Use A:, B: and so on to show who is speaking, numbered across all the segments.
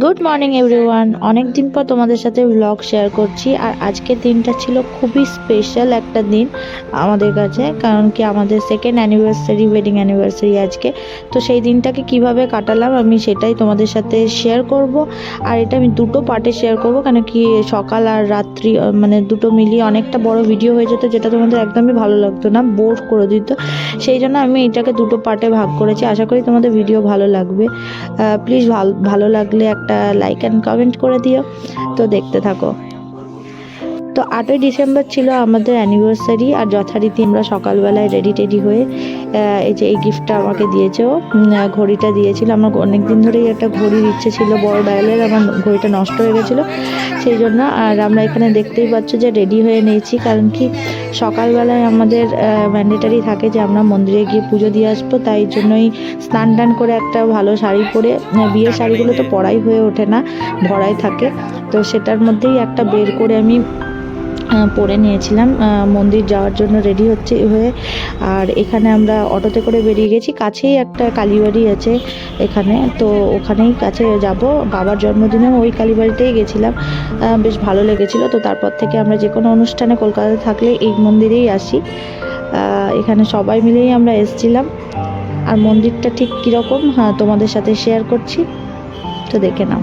A: Good morning everyone অনেক দিন পর তোমাদের সাথে ব্লগ শেয়ার করছি, আর আজকের দিনটা ছিল খুবই স্পেশাল একটা দিন আমাদের কাছে, কারণ কি আমাদের সেকেন্ড অ্যানিভার্সারি ওয়েডিং অ্যানিভার্সারি আজকে। তো সেই দিনটাকে কীভাবে কাটালাম আমি সেটাই তোমাদের সাথে শেয়ার করব, আর এটা আমি দুটো পার্টে শেয়ার করব, কেন কি সকাল আর রাত্রি মানে দুটো মিলিয়ে অনেকটা বড় ভিডিও হয়ে যেত, যেটা তোমাদের একদমই ভালো লাগতো না বোর করে দিত। সেই জন্য আমি এটাকে দুটো পার্টে ভাগ করেছি, আশা করি তোমাদের ভিডিও ভালো লাগবে। প্লিজ ভালো লাগলে একটা লাইক অ্যান্ড কমেন্ট করে দিও। তো দেখতে থাকো। তো আটই ডিসেম্বর ছিল আমাদের অ্যানিভার্সারি আর যথারীতি আমরা সকালবেলায় রেডি টেডি হয়ে এই যে এই গিফটটা আমাকে দিয়েছে ঘড়িটা দিয়েছিল। আমার অনেক দিন ধরেই একটা ঘড়ির ইচ্ছে ছিল, বড় ডায়ালের আমার ঘড়িটা নষ্ট হয়ে গেছিল। সেই জন্য আর আমরা এখানে দেখতেই পাচ্ছ যে রেডি হয়ে নিয়েছি, কারণ কি সকালবেলায় আমাদের ম্যান্ডেটারি থাকে যে আমরা মন্দিরে গিয়ে পুজো দিয়ে আসব, তাই জন্যই স্নান টান করে একটা ভালো শাড়ি পরে বিয়ের শাড়িগুলো তো পরাই হয়ে ওঠে না, ভরাই থাকে। তো সেটার মধ্যেই একটা বের করে আমি পরে নিয়েছিলাম। মন্দির যাওয়ার জন্য রেডি হচ্ছে হয়ে। আর এখানে আমরা অটোতে করে বেরিয়ে গেছি। কাছেই একটা কালীবাড়ি আছে এখানে। তো ওখানেই কাছে যাব। বাবার জন্মদিনে ওই কালীবাড়িতেই গেছিলাম। বেশ ভালো লেগেছিল। তো তারপর থেকে আমরা যে কোনো অনুষ্ঠানে কলকাতায় থাকলে এই মন্দিরেই আসি। এখানে সবাই মিলেই আমরা এসছিলাম। আর মন্দিরটা ঠিক কীরকম? হ্যাঁ তোমাদের সাথে শেয়ার করছি। তো দেখে নাও।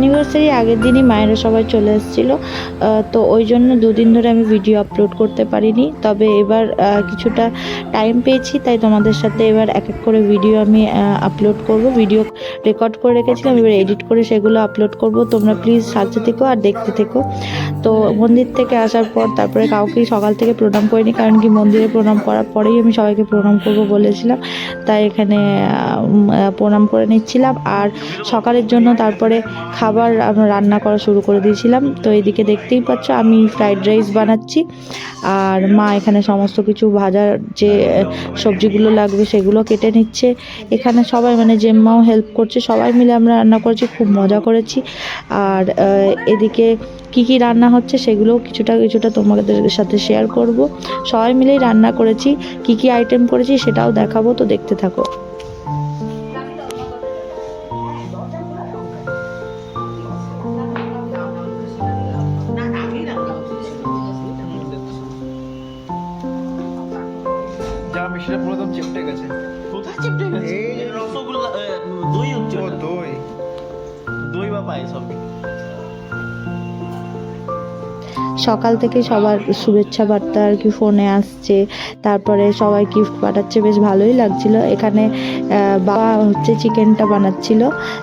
A: অ্যানিভার্সারি আগের দিনই মায়েরা সবাই চলে এসেছিল তো ওই জন্য দুদিন ধরে আমি ভিডিও আপলোড করতে পারিনি। তবে এবার কিছুটা টাইম পেয়েছি, তাই তোমাদের সাথে এবার এক এক করে ভিডিও আমি আপলোড করব। ভিডিও রেকর্ড করে রেখেছিলাম, এবার এডিট করে সেগুলো আপলোড করব। তোমরা প্লিজ সাথে থেকো আর দেখতে থেকো। তো মন্দির থেকে আসার পর তারপরে কাউকেই সকাল থেকে প্রণাম করিনি, কারণ কি মন্দিরে প্রণাম করার পরেই আমি সবাইকে প্রণাম করব বলেছিলাম। তাই এখানে প্রণাম করে নিচ্ছিলাম। আর সকালের জন্য তারপরে খাবার আমরা রান্না করা শুরু করে দিয়েছিলাম। তো এদিকে দেখতেই পাচ্ছ, আমি ফ্রাইড রাইস বানাচ্ছি। আর মা এখানে সমস্ত কিছু ভাজার যে সবজিগুলো লাগবে সেগুলো কেটে নিচ্ছে। এখানে সবাই মানে জেম্মাও হেল্প করছে। সবাই মিলে আমরা রান্না করেছি, খুব মজা করেছি। আর এদিকে কি কি রান্না হচ্ছে সেগুলোও কিছুটা কিছুটা তোমাদের সাথে শেয়ার করব। সবাই মিলেই রান্না করেছি। কি কি আইটেম করেছি সেটাও দেখাবো, তো দেখতে থাকো।
B: চেপটে গেছে।
C: কোথায় চিপটে গেছে?
B: এই যে-
C: রসগোল্লা দই হচ্ছে
B: দই।
C: দই বা পায়েস হবে।
A: সকাল থেকে সবার শুভেচ্ছা বার্তা আর কি ফোনে আসছে। তারপরে সবাই গিফট পাঠাচ্ছে, বেশ ভালোই লাগছিল। এখানে বাবা হচ্ছে চিকেনটা বানাচ্ছিল।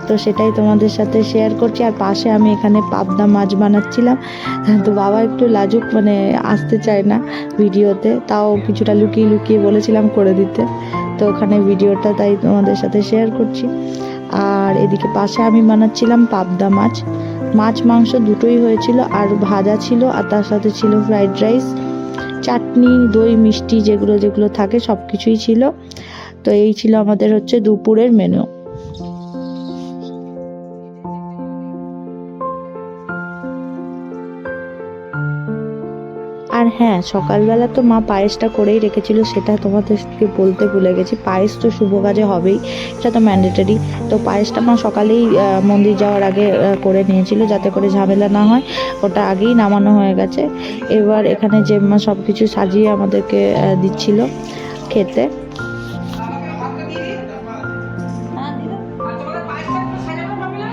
A: তো সেটাই তোমাদের সাথে শেয়ার করছি। আর পাশে আমি এখানে পাবদা মাছ বানাচ্ছিলাম। তো বাবা একটু লাজুক মানে আসতে চায় না ভিডিওতে। তাও কিছুটা লুকিয়ে লুকিয়ে বলেছিলাম করে দিতে। তো ওখানে ভিডিওটা তাই তোমাদের সাথে শেয়ার করছি। আর এদিকে পাশে আমি বানাচ্ছিলাম পাবদা মাছ। মাছ, মাংস দুটোই হয়েছিল, আর ভাজা ছিল, আর তার সাথে ছিল ফ্রাইড রাইস চাটনি, দই, মিষ্টি, যেগুলো যেগুলো থাকে সব কিছুই ছিল। তো এই ছিল আমাদের হচ্ছে দুপুরের মেনু আর হ্যাঁ সকালবেলা তো মা পায়েসটা করেই রেখেছিল, সেটা তোমাদেরকে বলতে ভুলে গেছি। পায়েস তো শুভ কাজে হবেই, সেটা তো ম্যান্ডেটারি তো পায়েসটা মা সকালেই মন্দির যাওয়ার আগে করে নিয়েছিল, যাতে করে ঝামেলা না হয়। ওটা আগেই নামানো হয়ে গেছে। এবার এখানে যে মা সব কিছু সাজিয়ে আমাদেরকে দিচ্ছিল খেতে।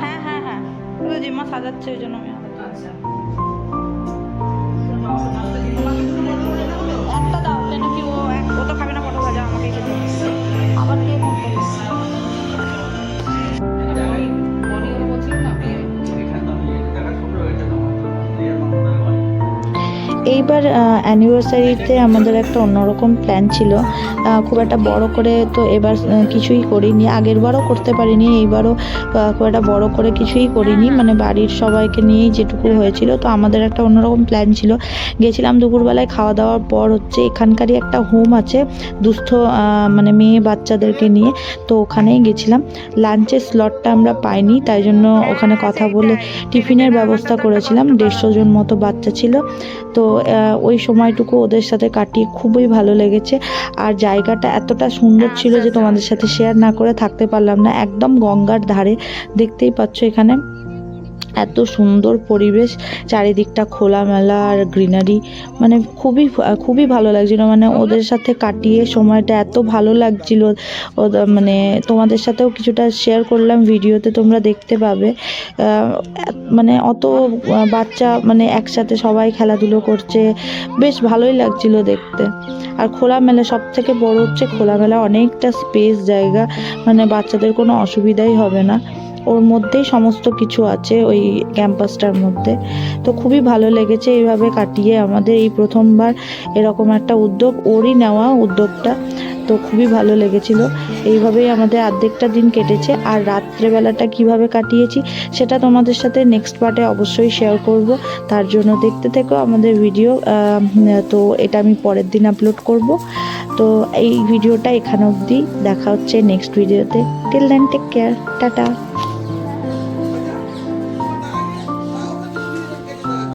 D: হ্যাঁ হ্যাঁ হ্যাঁ। জন্য
A: এইবার অ্যানিভার্সারিতে আমাদের একটা অন্যরকম প্ল্যান ছিল। খুব একটা বড় করে তো এবার কিছুই করিনি। আগের বারও করতে পারিনি এইবারও খুব একটা বড় করে কিছুই করিনি। মানে বাড়ির সবাইকে নিয়েই যেটুকু হয়েছিল তো আমাদের একটা অন্যরকম প্ল্যান ছিল। গেছিলাম দুপুরবেলায় খাওয়া দাওয়ার পর হচ্ছে এখানকারই একটা হোম আছে দুস্থ মানে মেয়ে বাচ্চাদেরকে নিয়ে তো ওখানেই গেছিলাম। লাঞ্চের স্লটটা আমরা পাইনি তাই জন্য ওখানে কথা বলে টিফিনের ব্যবস্থা করেছিলাম। দেড়শো জন মতো বাচ্চা ছিল। তো ওই সময়টুকু ওদের সাথে কাটিয়ে খুবই ভালো লেগেছে। আর জায়গাটা এতটা সুন্দর ছিল যে তোমাদের সাথে শেয়ার না করে থাকতে পারলাম না। একদম গঙ্গার ধারে দেখতেই পাচ্ছ এখানে। এত সুন্দর পরিবেশ, চারিদিকটা খোলামেলা আর গ্রিনারি মানে খুবই খুবই ভালো লাগছিল। মানে ওদের সাথে কাটিয়ে সময়টা এত ভালো লাগছিল। মানে তোমাদের সাথেও কিছুটা শেয়ার করলাম ভিডিওতে, তোমরা দেখতে পাবে। মানে অত বাচ্চা মানে একসাথে সবাই খেলাধুলো করছে, বেশ ভালোই লাগছিল দেখতে। আর খোলামেলা সব থেকে বড় হচ্ছে খোলামেলা অনেকটা স্পেস জায়গা মানে বাচ্চাদের কোনো অসুবিধাই হবে না। ওর মধ্যেই সমস্ত কিছু আছে ওই ক্যাম্পাসটার মধ্যে। তো খুবই ভালো লেগেছে এইভাবে কাটিয়ে। আমাদের এই প্রথমবার এরকম একটা উদ্যোগ, ওরই নেওয়া উদ্যোগটা, তো খুবই ভালো লেগেছিল। এইভাবেই আমাদের আর্ধেকটা দিন কেটেছে। আর রাত্রেবেলাটা কীভাবে কাটিয়েছি, সেটা তোমাদের সাথে নেক্সট পার্টে অবশ্যই শেয়ার করব। তার জন্য দেখতে থেকো আমাদের ভিডিও তো এটা আমি পরের দিন আপলোড করব। তো এই ভিডিওটা এখানে অবধি। দেখা হচ্ছে নেক্সট ভিডিওতে till then take care tata